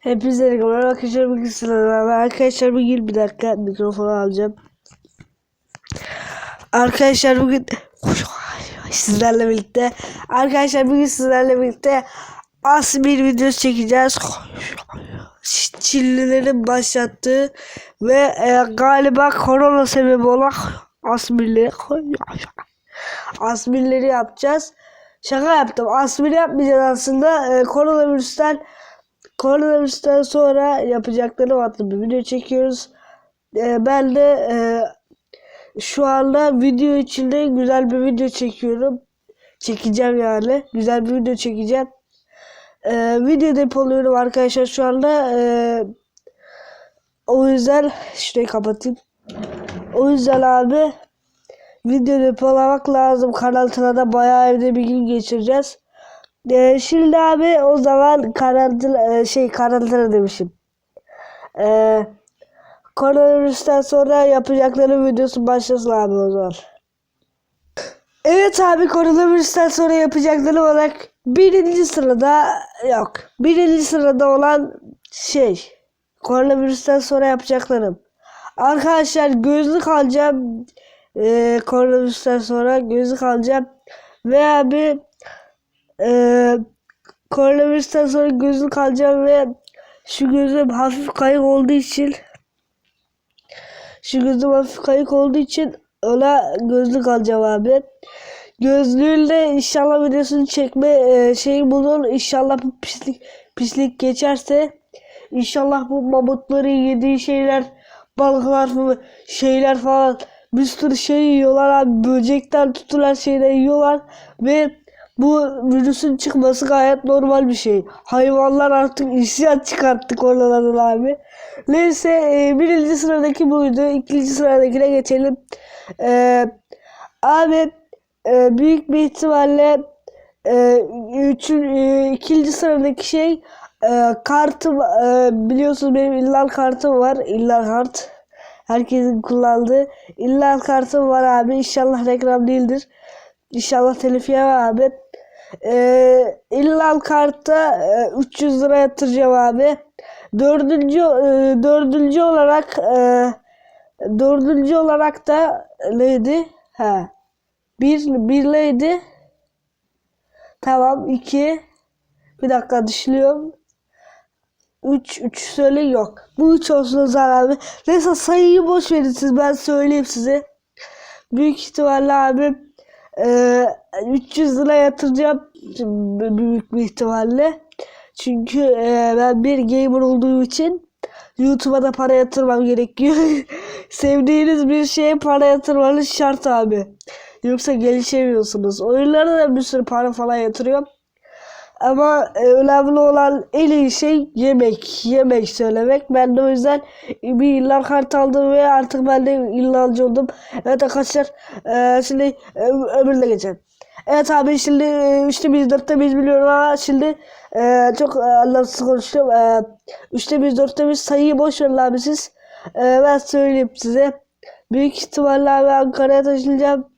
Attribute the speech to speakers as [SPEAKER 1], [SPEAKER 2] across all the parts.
[SPEAKER 1] Hepinize merhaba arkadaşlar bugün beraber arkadaşlar bugün bir dakika mikrofonu alacağım. Arkadaşlar bugün sizlerle birlikte arkadaşlar bugün sizlerle birlikte as bir video çekeceğiz. Çinlilerin başlattığı ve e, galiba korona sebebi olan asmirleri asmirleri yapacağız. Şaka yaptım. Asmir yapmayacağız aslında. E, koronavirüsten koronavirüsten sonra yapacakları adlı bir video çekiyoruz. Ee, ben de e, şu anda video içinde güzel bir video çekiyorum. Çekeceğim yani. Güzel bir video çekeceğim. Ee, video depoluyorum arkadaşlar şu anda. Ee, o yüzden şurayı kapatayım. O yüzden abi video depolamak lazım. Karantinada bayağı evde bir gün geçireceğiz. Ee, şimdi abi o zaman karantina e, şey karantina demişim. Ee, koronavirüsten sonra yapacakları videosu başlasın abi o zaman. Evet abi koronavirüsten sonra yapacakları olarak birinci sırada yok. Birinci sırada olan şey koronavirüsten sonra yapacaklarım. Arkadaşlar gözlük alacağım. Ee, koronavirüsten sonra gözlük alacağım. Ve abi ee, koronavirüsten sonra gözlük alacağım ve şu gözüm hafif kayık olduğu için şu gözüm hafif kayık olduğu için ona gözlük alacağım abi. Gözlüğüyle inşallah videosunu çekme e, şeyi bulur. İnşallah bu pislik pislik geçerse inşallah bu mamutları yediği şeyler balıklar falan şeyler falan bir sürü şey yiyorlar abi böcekten tutulan şeyler yiyorlar ve bu virüsün çıkması gayet normal bir şey. Hayvanlar artık isyan çıkarttık oralardan abi. Neyse e, birinci sıradaki buydu. ikinci sıradakine geçelim. E, abi e, büyük bir ihtimalle e, üçün, e, ikinci sıradaki şey e, kartım e, biliyorsunuz benim illal kartım var. illal kart. Herkesin kullandığı illal kartım var abi. İnşallah reklam değildir. İnşallah telif yemem abi. Ee, illal kartta e, 300 lira yatıracağım abi. Dördüncü e, dördüncü olarak e, dördüncü olarak da neydi? Ha. Bir birleydi. Tamam iki. Bir dakika düşünüyorum. 3 3 söyle yok. Bu 3 olsun o zaman abi. Neyse sayıyı boş verin siz ben söyleyeyim size. Büyük ihtimalle abi e, 300 lira yatıracağım büyük bir ihtimalle. Çünkü e, ben bir gamer olduğum için YouTube'a da para yatırmam gerekiyor. Sevdiğiniz bir şeye para yatırmanız şart abi. Yoksa gelişemiyorsunuz. Oyunlara da bir sürü para falan yatırıyorum. Ama e, önemli olan en iyi şey yemek. Yemek söylemek. Ben de o yüzden bir illan kart aldım ve artık ben de illancı oldum. Evet arkadaşlar e, şimdi e, öbürüne geçelim. Evet abi şimdi e, üçte biz dörtte biz biliyorum ama şimdi çok e, anlamsız konuştum. E, üçte biz dörtte biz sayıyı boş verin abi siz. Ben söyleyeyim size. Büyük ihtimalle abi Ankara'ya taşınacağım.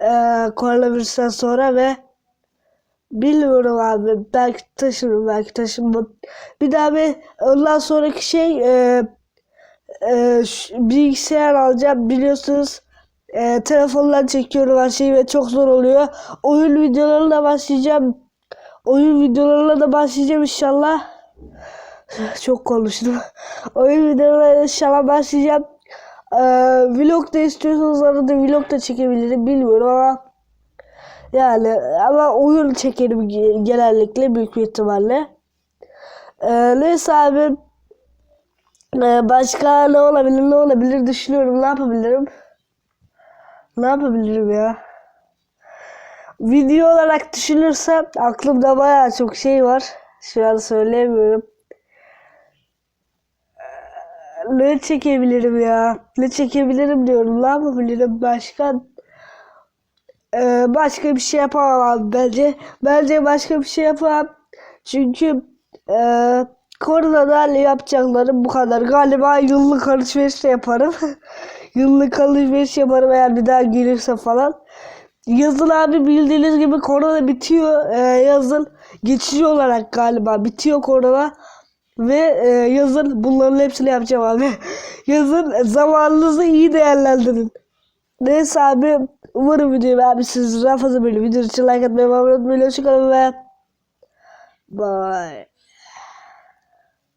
[SPEAKER 1] E, koronavirüsten sonra ve Bilmiyorum abi. Belki taşırım, belki taşınmam. Bir daha bir ondan sonraki şey e, e, bilgisayar alacağım. Biliyorsunuz e, telefondan çekiyorum her şeyi ve çok zor oluyor. Oyun videolarına başlayacağım. Oyun videolarına da başlayacağım inşallah. Çok konuştum. Oyun videolarına inşallah başlayacağım. Ee, vlog da istiyorsanız arada vlog da çekebilirim bilmiyorum ama yani ama oyun çekerim genellikle büyük bir ihtimalle. Ee, neyse abi ee, başka ne olabilir ne olabilir düşünüyorum ne yapabilirim. Ne yapabilirim ya? Video olarak düşünürsem aklımda bayağı çok şey var. Şu an söyleyemiyorum. Ne çekebilirim ya? Ne çekebilirim diyorum. Ne yapabilirim başka? Ee, başka bir şey yapamam bence. Bence başka bir şey yapamam. Çünkü e, koronadan yapacaklarım bu kadar. Galiba yıllık alışveriş de yaparım. yıllık alışveriş yaparım eğer bir daha gelirse falan. Yazın abi bildiğiniz gibi korona bitiyor. Ee, yazın geçici olarak galiba bitiyor korona. Ve e, yazın bunların hepsini yapacağım abi. yazın zamanınızı iyi değerlendirin. Neyse abi umarım videoyu beğenmişsinizdir. Daha fazla böyle video için like atmayı, abone olmayı, hoşçakalın ve bye.